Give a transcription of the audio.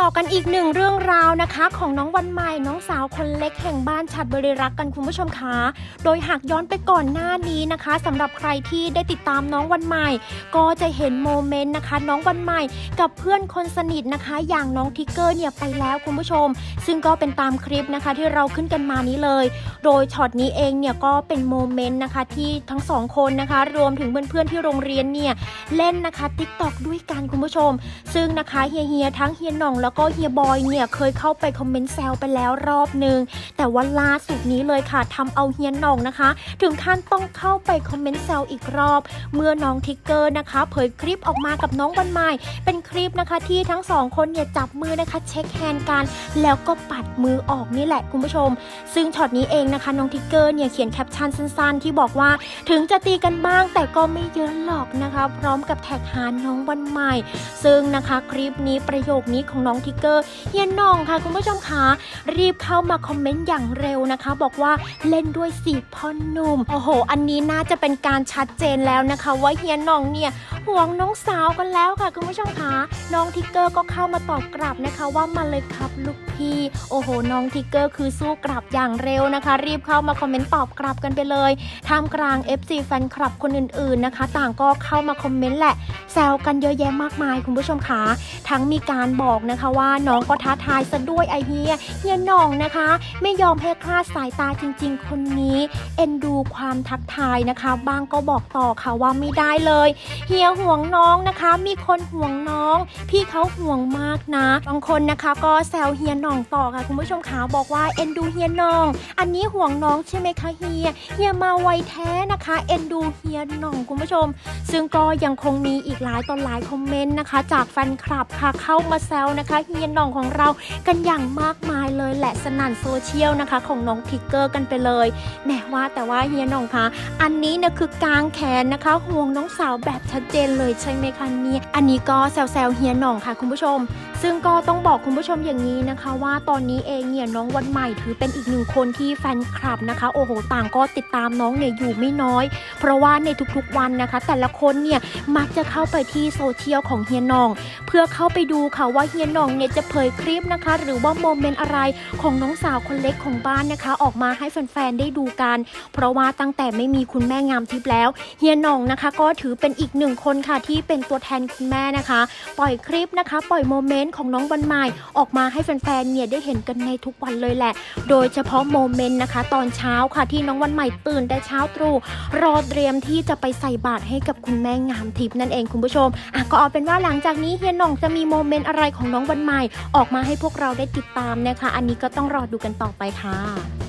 ต่อกันอีกหนึ่งเรื่องราวนะคะ ของน้องวันใหม่น้องสาวคนเล็กแห่งบ้านฉัดบริรักษ์กันคุณผู้ชมคะโดยหากย้อนไปก่อนหน้านี้นะคะสำหรับใครที่ได้ติดตามน้องวันใหม่ ก็จะเห็นโมเมนต์นะคะ น้องวันใหม่กับเพื่อนคนสนิทนะคะ อย่างน้องทิกเกอร์เนี่ยไปแล้วคุณผู้ชม ซึ่งก็เป็นตามคลิปนะคะที่เราขึ้นกันมานี้เลย โดยช็อตนี้เองเนี่ยก็เป็นโมเมนต์นะคะที่ทั้งสองคนนะคะ รวมถึงเพื่อนๆที่โรงเรียนเนี่ยเล่นนะคะติ๊กตอกด้วยกันคุณผู้ชม ซึ่งนะคะเฮียเฮียๆทั้งเฮียหน่องแล้วก็เฮียบอยเนี่ยเคยเข้าไปคอมเมนต์แซวไปแล้วรอบนึง แต่ว่าล่าสุดนี้เลยค่ะทำเอาเฮียน่องนะคะ ถึงขั้นต้องเข้าไปคอมเมนต์แซวอีกรอบ เมื่อน้องทิกเกอร์นะคะ เผยคลิปออกมากับน้องวันใหม่ เป็นคลิปนะคะที่ทั้งสองคนเนี่ยจับมือนะคะ เช็คแฮนด์กัน แล้วก็ปัดมือออกนี่แหละคุณผู้ชม ซึ่งช็อตนี้เองนะคะน้องทิกเกอร์เนี่ยเขียนแคปชั่นสั้นๆ ที่บอกว่าถึงจะตีกันบ้างแต่ก็ไม่เยอะหรอกนะคะ พร้อมกับแท็กหาน้องวันใหม่ ซึ่งนะคะคลิปนี้ประโยคนี้ของน้องทิกเกอร์เฮียน้องค่ะคุณผู้ชมคะรีบเข้ามาคอมเมนต์อย่างเร็วนะคะ บอกว่าเล่นด้วยสีพ่อหนุ่มโอ้โห อันนี้น่าจะเป็นการชัดเจนแล้วนะคะ ว่าเฮียน้องเนี่ย ห่วงน้องสาวกันแล้วค่ะคุณผู้ชมคะน้องทิกเกอร์ก็เข้ามาตอบกลับนะคะว่ามาเลยครับลูกพี่โอ้โห น้องทิกเกอร์คือสู้กลับอย่างเร็วนะคะ รีบเข้ามาคอมเมนต์ตอบกลับกันไปเลยท่ามกลาง FC แฟนคลับคนอื่นๆนะคะ ต่างก็เข้ามาคอมเมนต์แหละแซวกันเยอะแยะมากมายคุณผู้ชมคะทั้งมีการบอกนะคะว่าน้องก็ท้าทายซะด้วยไอเฮียเฮียหน่องนะคะ ไม่ยอมให้คลาดสายตาจริง ๆ คนนี้ เอ็นดูความทักทายนะคะ บางก็บอกต่อค่ะว่าไม่ได้เลยเฮียห่วงน้องนะคะ มีคนห่วงน้อง พี่เขาห่วงมากนะ บางคนนะคะ ก็แซวเฮียน่องต่อค่ะคุณผู้ชมขาบอกว่าเอ็นดูเฮียน่อง อันนี้ห่วงน้องใช่ไหมคะเฮีย เฮียมาไวแท้นะคะ เอ็นดูเฮียน่องคุณผู้ชม ซึ่งก็ยังคงมีอีกหลายต่อหลายคอมเมนต์นะคะ จากแฟนคลับค่ะเข้ามาแซวนะคะเฮียน่องของเรากันอย่างมากมายเลยแหละ สนั่นโซเชียลนะคะของน้องทิกเกอร์กันไปเลยแหมว่าแต่ว่าเฮียหน่องคะอันนี้เนี่ยคือกางแขนนะคะห่วงน้องสาวแบบชัดเจนเลยใช่ไหมคะเนี่ยอันนี้ก็แซวๆเฮียหน่องค่ะคุณผู้ชม ซึ่งก็ต้องบอกคุณผู้ชมอย่างนี้นะคะ ว่าตอนนี้เองเนี่ยน้องวันใหม่ถือเป็นอีกหนึ่งคนที่แฟนคลับนะคะ โอ้โหต่างก็ติดตามน้องเนี่ยอยู่ไม่น้อย เพราะว่าในทุกๆวันนะคะ แต่ละคนเนี่ยมักจะเข้าไปที่โซเชียลของเฮียนอง เพื่อเข้าไปดูค่ะว่าเฮียนองเนี่ยจะเผยคลิปนะคะ หรือว่าโมเมนต์อะไรของน้องสาวคนเล็กของบ้านนะคะ ออกมาให้แฟนๆได้ดูกัน เพราะว่าตั้งแต่ไม่มีคุณแม่งามทิพย์แล้วเฮียนองนะคะ ก็ถือเป็นอีกหนึ่งคนค่ะที่เป็นตัวแทนคุณแม่นะคะ ปล่อยคลิปนะคะ ปล่อยโมเมนต์ของน้องวันใหม่ออกมาให้แฟนๆเนี่ยได้เห็นกันในทุกวันเลยแหละ โดยเฉพาะโมเมนต์นะคะ ตอนเช้าค่ะที่น้องวันใหม่ตื่นแต่เช้าตรู่รอเตรียมที่จะไปใส่บาตรให้กับคุณแม่งามทิพย์นั่นเองคุณผู้ชมอะก็เอาเป็นว่าหลังจากนี้เฮียหน่องจะมีโมเมนต์อะไรของน้องวันใหม่ ออกมาให้พวกเราได้ติดตามนะคะ อันนี้ก็ต้องรอดูกันต่อไปค่ะ